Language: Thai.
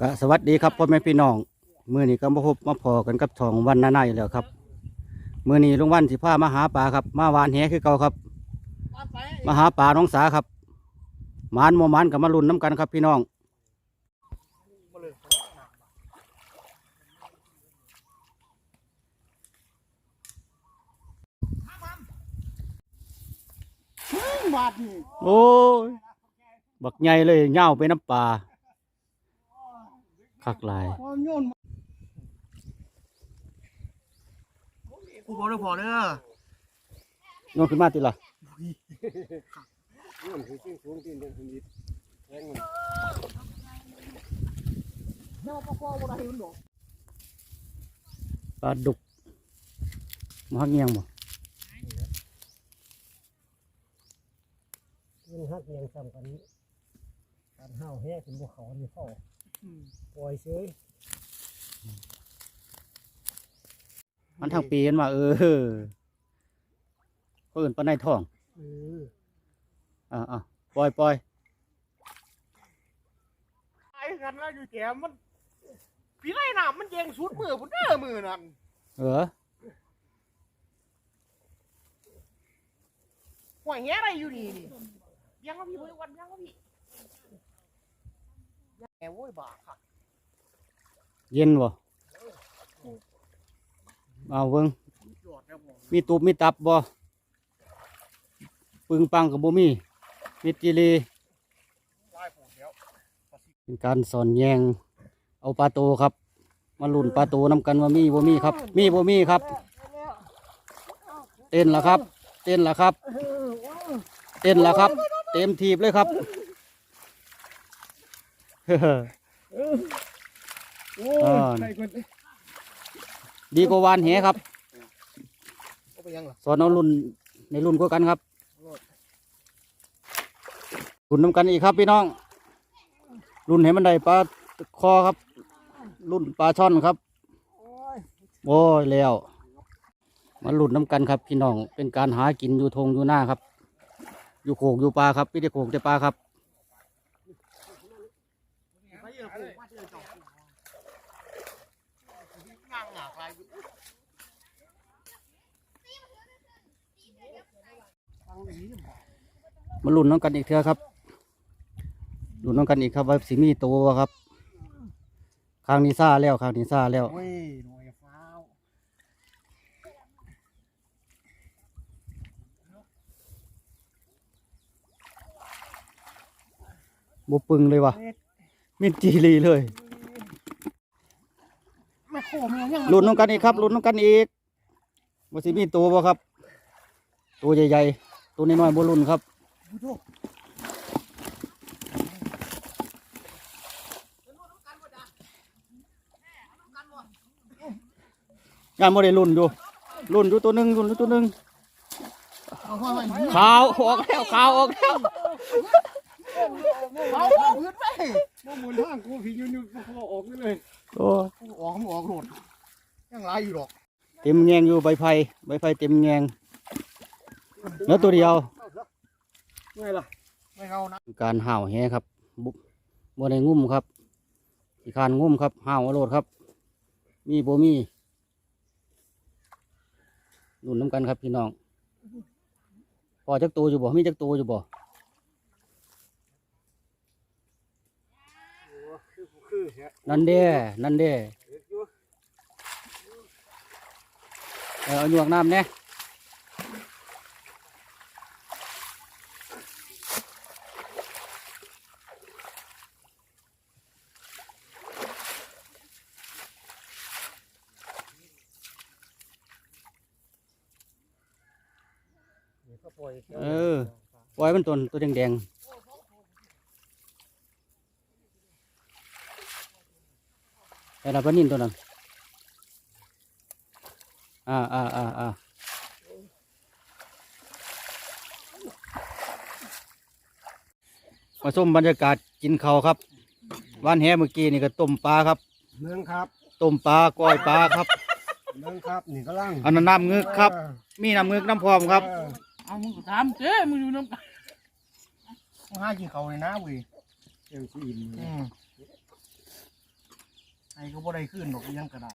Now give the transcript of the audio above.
ก็สวัสดีครับพ่อแม่พี่น้องมื้อนี้ก็มาพบมาพอกันกับทองวันนานาอยู่แล้วครับมื้อนี้ลุงวันสิพามาหาปลาครับมาหวานแหคือเก่าครับ มาหาปลาน้องสาครับมานโมมานกับมาลุนน้ำกันครับพี่น้องบาดนี่โอ้ย บักใหญ่เลยเง่าไปน้ำปลาคักหลายกูบอกเลยพอเด้อโยนขึ้นมาติล่ะปลาดุกมาหักเงียงบ่มันฮักเรียงซ้ำกันนี้ การห้าวแห่ขึ้นภูเขานี่เข้าปล่อยเฉยมันทางปีกันมาเออเขาเอื่นปลาในท้องเอออ่าอ่าปล่อยปล่อยไอ้กันแล้วอยู่แกมันพี่ไรน่ะมันแยงสุดมือพุ่นเด้อมือนั่นเออห่วยแง่อะไรอยู่นี่นี่ยังก็พี่บ่วันยังก็พี่แง่ โว้ยบาค่ะเย็นบ่เอาเบิ่งยอดแล้วผมมีตูบมีตับบ่ปึงปังกับบ่มีมีจีรีไล่ผมแล้วเป็นการสอนแยง เอาปลาโตครับ มาลุ่นปลาโตนํกันว่ามีบ่มีครับ มีบ่มีครับ เต้นละครับ เต้นละครับ เต้นละครับ เต็มทีบเลยครับ โอ้อ่าใส่คนดีกว่าวานแหครับก็ไปยังล่ะสอนเอารุ่นในรุ่นกว่ากันครับรุ่นน้ำกันอีกครับพี่น้อง รุ่นให้มันได้ปลาคอครับ รุ่นปลาช่อนครับ โอ้ยแล้ว มารุ่นน้ำกันครับพี่น้อง เป็นการหากินอยู่ทงอยู่หน้าครับ อยู่โขกอยู่ปลาครับพี่ได้โขกได้ปลาครับ ไปเยอะกู มาเจอจอกงางหงากลายอยู่ฟังนี้บ่มารุ่นน้ำกันอีกเถอะครับรุ่นน้ำกันอีกครับว่าสิมีตัวครับข้างนี้ซ่าแล้วข้างนี้ซ่าแล้วโอ้ยหน่วยฟ้าวบปึงเลยว่ะมิดจีรีเลย แม่โคแม่ยังรุ่นน้ำกันอีกครับรุ่นน้ำกันอีกว่าสิมีตัวบ่ครับ ตัวใหญ่ๆ ตัวน้อยๆบ่รุ่นครับงานบ่ได้รุ่นอยู่รุ่นอยู่ตัวหนึ่งรุ่นอยู่ตัวหนึ่งเอาห้อยไว้ขาวออกแล้วขาวออกแล้ว เอาเอาพื้นไปบ่หมุนทางกูพี่ยืนอยู่พอออกนี่เลยโอ้ออกมันออกโหลดยังไรอยู่หรอกเต็มแงงอยู่ใบไผ่ใบไผ่เต็มแงงแล้วตัวเดียวไงล่ะไม่เอานะการห่าวแหครับบุบ่ได้งุ่มครับอีคานงุ่มครับห่าวอาโลดครับ มีบ่มีรุ่นน้ำกันครับพี่น้องพอจักตัวอยู่บ่มีจักตัวอยู่บ่ คือคือแฮะ นั่นเด้นั่นเด้เออเอาหยวกน้ำเนี่ยก็ปล่อยเออปล่อยมันตัวตัวแดงๆ แต่ละปลานินตัวนั้นอ่าอ่าอ่าอ่ามาชมบรรยากาศกินข้าวครับวานแหเมื่อกี้นี่ก็ต้มปลาครับเมืองครับต้มปลาก้อยปลาครับเมืองครับนี่กำลังอันนั้นน้ำงึกครับ มีน้ำงึกน้ำพร้อมครับ เออเอามึงก็ถามเจ้มึงอยู่น้ำมึงหากินเขาเลยนะเว้ยเจ้าสิอิ่มอืม ไอ้ก็บ่ได้ขึ้นดอกยังกระดา